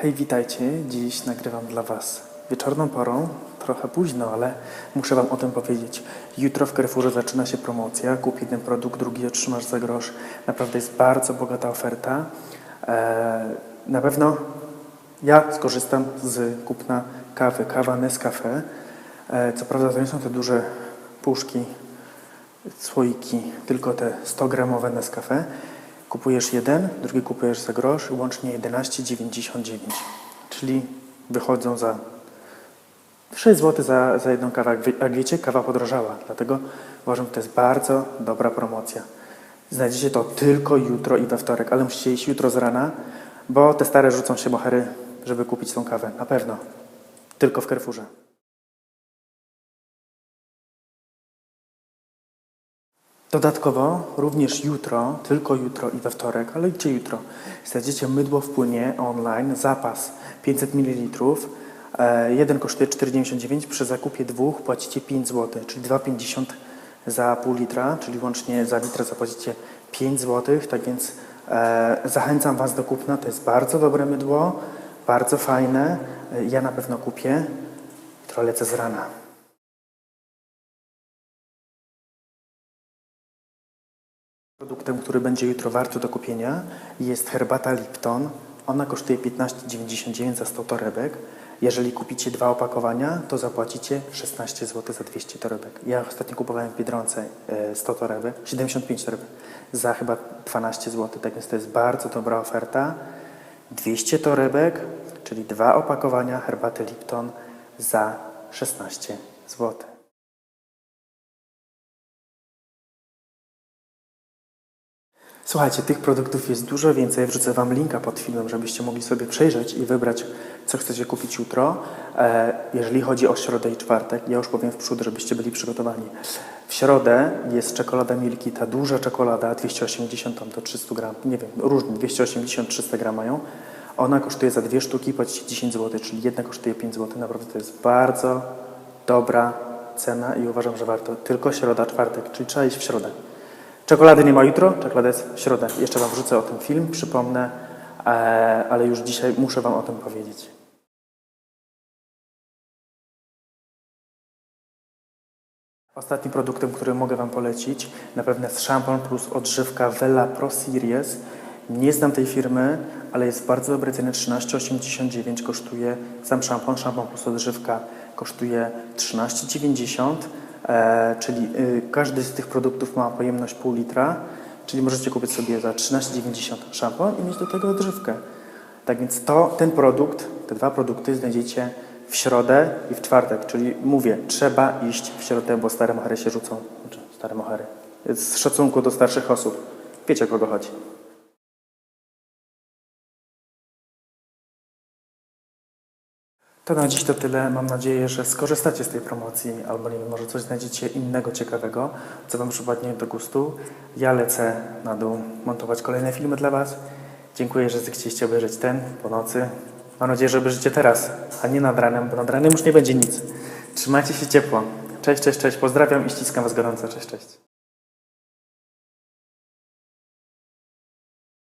Hej, witajcie. Dziś nagrywam dla Was wieczorną porą, trochę późno, ale muszę Wam o tym powiedzieć. Jutro w Carrefourze zaczyna się promocja. Kup jeden produkt, drugi otrzymasz za grosz. Naprawdę jest bardzo bogata oferta. Eee, na pewno ja skorzystam z kupna kawy, kawa Nescafe. Eee, co prawda to nie są te duże puszki, słoiki, tylko te 100 gramowe Nescafe. Kupujesz jeden, drugi kupujesz za grosz, łącznie 11,99. Czyli wychodzą za 6 zł za, za jedną kawę. Jak wie- Jak wiecie, kawa podrożała, dlatego uważam, że to jest bardzo dobra promocja. Znajdziecie to tylko jutro i we wtorek, ale musicie iść jutro z rana, bo te stare rzucą się mohery, żeby kupić tą kawę. Na pewno. Tylko w Carrefourze. Dodatkowo również jutro, tylko jutro i we wtorek, ale gdzie jutro, znajdziecie mydło w płynie online, zapas 500 ml. E, jeden kosztuje 4,99, przy zakupie dwóch płacicie 5 zł, czyli 2,50 za pół litra, czyli łącznie za litr zapłacicie 5 zł, tak więc e, zachęcam Was do kupna, to jest bardzo dobre mydło, bardzo fajne, E, ja na pewno kupię, jutro lecę z rana. Produktem, który będzie jutro warto do kupienia jest herbata Lipton. Ona kosztuje 15,99 za 100 torebek. Jeżeli kupicie dwa opakowania, to zapłacicie 16 zł za 200 torebek. Ja ostatnio kupowałem w Biedronce e, 100 torebek, 75 torebek za chyba 12 zł, tak więc to jest bardzo dobra oferta. 200 torebek, czyli dwa opakowania herbaty Lipton za 16 zł. Słuchajcie, tych produktów jest dużo więcej. Wrzucę Wam linka pod filmem, żebyście mogli sobie przejrzeć i wybrać, co chcecie kupić jutro. E, jeżeli chodzi o środę i czwartek, ja już powiem w przód, żebyście byli przygotowani. W środę jest czekolada Milki, ta duża czekolada, 280 tam do 300 gram, nie wiem, różnie, 280-300 gram mają. Ona kosztuje za dwie sztuki, płacicie 10 zł, czyli jedna kosztuje 5 zł. Naprawdę to jest bardzo dobra cena i uważam, że warto. Tylko środa, czwartek, czyli trzeba iść w środę. Czekolady nie ma jutro, czekolada jest w środę. Jeszcze Wam wrzucę o tym film, przypomnę, e, ale już dzisiaj muszę Wam o tym powiedzieć. Ostatnim produktem, który mogę Wam polecić, na pewno jest szampon plus odżywka Vela Pro Series. Nie znam tej firmy, ale jest bardzo dobrej cenie, 13,89 kosztuje sam szampon. Szampon plus odżywka kosztuje 13,90, e, czyli y, każdy z tych produktów ma pojemność pół litra, czyli możecie kupić sobie za 13,90 szampon i mieć do tego odżywkę. Tak więc to, ten produkt, te dwa produkty znajdziecie w środę i w czwartek, czyli mówię, trzeba iść w środę, bo stare mohery się rzucą. Znaczy, stare mohery. Z szacunku do starszych osób. Wiecie, o kogo chodzi. To na dziś to tyle. Mam nadzieję, że skorzystacie z tej promocji, albo nie wiem, może coś znajdziecie innego ciekawego, co Wam przypadnie do gustu. Ja lecę na dół montować kolejne filmy dla Was. Dziękuję, że zechcieliście obejrzeć ten po nocy. Mam nadzieję, że obejrzycie teraz, a nie nad ranem, bo nad ranem już nie będzie nic. Trzymajcie się ciepło. Cześć, cześć, cześć. Pozdrawiam i ściskam Was gorąco. Cześć, cześć.